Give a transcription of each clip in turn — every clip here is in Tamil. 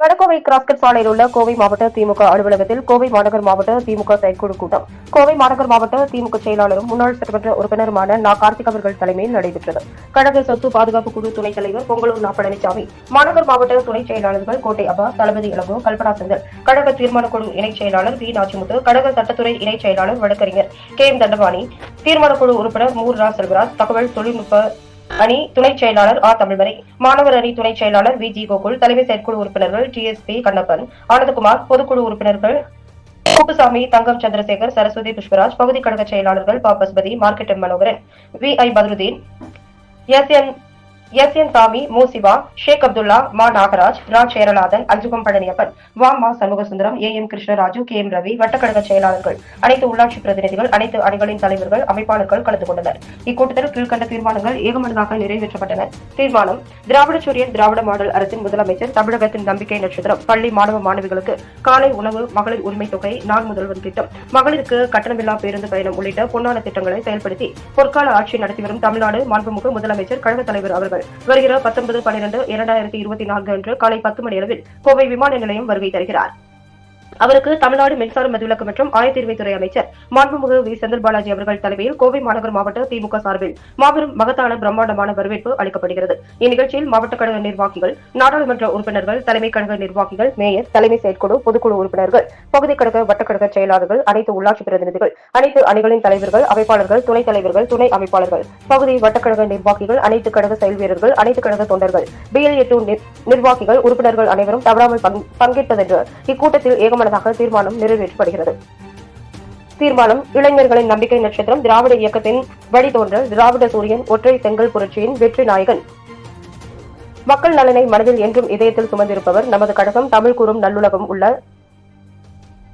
வடகோவை கிராஸ்கட் சாலையில் உள்ள கோவை மாவட்ட திமுக அலுவலகத்தில் கோவை மாநகர் மாவட்ட திமுக செயற்குழு கூட்டம். கோவை மாநகர் மாவட்ட திமுக செயலாளரும் முன்னாள் சட்டமன்ற உறுப்பினருமான நா. கார்த்திக் அவர்கள் தலைமையில் நடைபெற்றது. கழக சொத்து பாதுகாப்பு குழு துணைத் தலைவர் பொங்கலூர் நா. பழனிசாமி மாநகர் மாவட்ட துணை செயலாளர்கள் கோட்டை அப்பா தளபதி இளங்கோ கல்பனா செந்தில் கழக தீர்மான குழு இணைச் செயலாளர் வி. நாச்சிமுத்து கழக சட்டத்துறை இணைச் செயலாளர் வழக்கறிஞர் கே. எம். தண்டபாணி தீர்மான குழு உறுப்பினர் மூர் ரா. செல்வராஜ் தகவல் தொழில்நுட்ப அணி துணை செயலாளர் ஆ. தமிழ்மறை மாணவர் அணி துணை செயலாளர் வி. ஜி. கோகுல் தலைமை செயற்குழு உறுப்பினர்கள் T. S. P. Kannappan Anandakumar பொதுக்குழு உறுப்பினர்கள் குப்புசாமி தங்கம் சந்திரசேகர் சரஸ்வதி புஷ்பராஜ் பகுதி கழக செயலாளர்கள் ப. Pasupathi மார்க்கெட்டன் Manoharan V. I. Badruddin S. N. S N Sami மு சிவா ஷேக் அப்துல்லா மா நாகராஜ் ரா சேரநாதன் அஞ்சுகம் பழனியப்பன் வா மா Shanmugasundaram A M Krishnaraju K M Ravi வட்டக்கழக செயலாளர்கள் அனைத்து உள்ளாட்சி பிரதிநிதிகள் அனைத்து அணிகளின் தலைவர்கள் அமைப்பாளர்கள் கலந்து கொண்டனர். இக்கூட்டத்தில் கீழ்கண்ட தீர்மானங்கள் ஏகமனதாக நிறைவேற்றப்பட்டன. தீர்மானம் திராவிட சூரியன் திராவிட மாடல் அரசின் முதலமைச்சர் தமிழகத்தின் நம்பிக்கை நட்சத்திரம் பள்ளி மாணவ மாணவிகளுக்கு காலை உணவு மகளிர் உரிமை தொகை நாள் முதல்வன் திட்டம் மகளிருக்கு கட்டணமில்லா பேருந்து பயணம் உள்ளிட்ட பொன்னான திட்டங்களை செயல்படுத்தி பொற்கால ஆட்சி நடத்தி வரும் தமிழ்நாடு மாண்புமிகு முதலமைச்சர் கழக தலைவர் அவர்கள் வருகிற பத்தொன்பது பன்னிரண்டு இரண்டாயிரத்தி இருபத்தி நான்கு அன்று காலை பத்து மணி அளவில் கோவை விமான நிலையம் வருகை தருகிறார். அவருக்கு தமிழ்நாடு மின்சார மதுவிலக்கு மற்றும் ஆயத்தீர்வைத்துறை அமைச்சர் மாண்புமிகு வி. செந்தில் பாலாஜி அவர்கள் தலைமையில் கோவை மாநகர் மாவட்ட திமுக சார்பில் மாபெரும் மகத்தான பிரம்மாண்டமான வரவேற்பு அளிக்கப்படுகிறது. இந்நிகழ்ச்சியில் மாவட்ட கழக நிர்வாகிகள் நாடாளுமன்ற உறுப்பினர்கள் தலைமை கழக நிர்வாகிகள் மேயர் தலைமை செயற்குழு பொதுக்குழு உறுப்பினர்கள் பகுதி கழக வட்டக்கழக செயலாளர்கள் அனைத்து உள்ளாட்சி பிரதிநிதிகள் அனைத்து அணிகளின் தலைவர்கள் அமைப்பாளர்கள் துணைத் தலைவர்கள் துணை அமைப்பாளர்கள் பகுதி வட்டக்கழக நிர்வாகிகள் அனைத்து கழக செயல் வீரர்கள் அனைத்து கழக தொண்டர்கள் பிஎல்ஏ டூ நிர்வாகிகள் உறுப்பினர்கள் அனைவரும் தவறாமல் பங்கேற்பதென்று இக்கூட்டத்தில் ஏகமன ஏகமனதாக தீர்மானம் நிறைவேற்றப்படுகிறது. தீர்மானம் இளைஞர்களின் நம்பிக்கை நட்சத்திரம் திராவிட இயக்கத்தின் வழித்தோன்றல் திராவிட சூரியன் ஒற்றை செங்கல் புரட்சியின் வெற்றி நாயகன். மக்கள் நலனை மனதில் என்றும் இதயத்தில் சுமந்திருப்பவர் நமது கழகம் தமிழ் கூறும் நல்லுலகம் உள்ள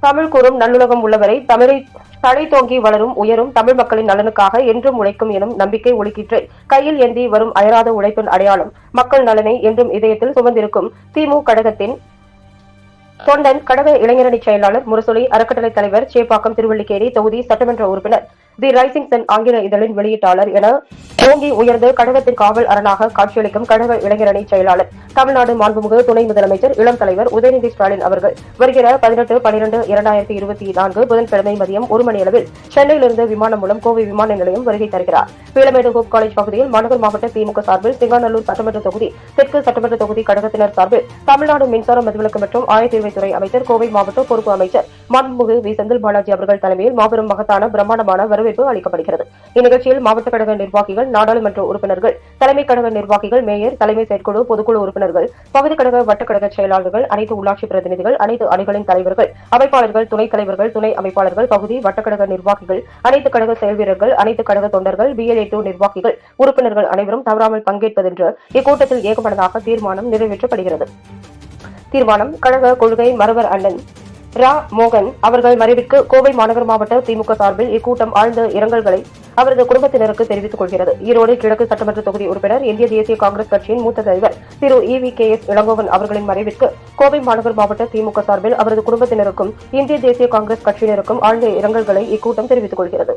தமிழ் கூறும் நல்லுலகம் உள்ளவரை தமிழை தலை தோங்கி வளரும் உயரும் தமிழ் மக்களின் நலனுக்காக என்றும் உழைக்கும் எனும் நம்பிக்கை ஒழுக்கிற்று கையில் ஏந்தி வரும் அயராத உழைப்பின் அடையாளம் மக்கள் நலனை என்றும் இதயத்தில் சுமந்திருக்கும். திமு கழகத்தின் தொண்டன் கடக இளைஞரணி செயலாளர் முரசொலி அறக்கட்டளை தலைவர் சேப்பாக்கம் திருவள்ளிக்கேரி தொகுதி சட்டமன்ற உறுப்பினர் தி ரைசிங் சன் ஆங்கில இதழின் வெளியீட்டாளர் என ஓங்கி உயர்ந்து கழகத்தின் காவல் அரணாக காட்சியளிக்கும் கழக இளைஞரணி செயலாளர். தமிழ்நாடு மாண்புமிகு துணை முதலமைச்சர் இளம் தலைவர் உதயநிதி ஸ்டாலின் அவர்கள் வருகிற பதினெட்டு பனிரெண்டு இரண்டாயிரத்தி இருபத்தி நான்கு புதன்கிழமை மதியம் ஒரு மணி அளவில் சென்னையிலிருந்து விமானம் மூலம் கோவை விமான நிலையம் வருகை தருகிறார். பீளமேடு ஹோப் காலேஜ் பகுதியில் மாநகர் மாவட்ட திமுக சார்பில் சிங்காநல்லூர் சட்டமன்ற தொகுதி தெற்கு சட்டமன்ற தொகுதி கழகத்தினர் சார்பில் தமிழ்நாடு மின்சார மதுவிலக்கு மற்றும் ஆயத்தீர்வைத்துறை அமைச்சர் கோவை மாவட்ட பொறுப்பு அமைச்சர் மாண்புமிகு வி. செந்தில் பாலாஜி அவர்கள் தலைமையில் மாபெரும் மகத்தான பிரம்மாண்டமான வரவேற்பு அளிக்கப்படுகிறது. இந்நிகழ்ச்சியில் மாவட்ட கழக நிர்வாகிகள் நாடாளுமன்ற உறுப்பினர்கள் தலைமை கழக நிர்வாகிகள் மேயர் தலைமை செயற்குழு பொதுக்குழு உறுப்பினர்கள் பகுதி கழக வட்டக்கழக செயலாளர்கள் அனைத்து உள்ளாட்சி பிரதிநிதிகள் அனைத்து அணிகளின் தலைவர்கள் அமைப்பாளர்கள் துணைத் தலைவர்கள் துணை அமைப்பாளர்கள் பகுதி வட்டக்கழக நிர்வாகிகள் அனைத்து கழக செயல் வீரர்கள் அனைத்து கழக தொண்டர்கள் பிஎல்ஏ டூ நிர்வாகிகள் உறுப்பினர்கள் அனைவரும் தவறாமல் பங்கேற்பதென்று இக்கூட்டத்தில் ஏகமனதாக தீர்மானம் நிறைவேற்றப்படுகிறது. தீர்மானம் கழக கொள்கை மரவர் அண்ணன் ரா மோகன் அவர்கள் மறைவிற்கு கோவை மாநகர் மாவட்ட திமுக சார்பில் இக்கூட்டம் ஆழ்ந்த இரங்கல்களை அவரது குடும்பத்தினருக்கு தெரிவித்துக் கொள்கிறது. ஈரோடு கிழக்கு சட்டமன்ற தொகுதி உறுப்பினர் இந்திய தேசிய காங்கிரஸ் கட்சியின் மூத்த தலைவர் திரு E V K S Elangovan அவர்களின் மறைவிற்கு கோவை மாநகர் மாவட்ட திமுக சார்பில் அவரது குடும்பத்தினருக்கும் இந்திய தேசிய காங்கிரஸ் கட்சியினருக்கும் ஆழ்ந்த இரங்கல்களை இக்கூட்டம் தெரிவித்துக் கொள்கிறது.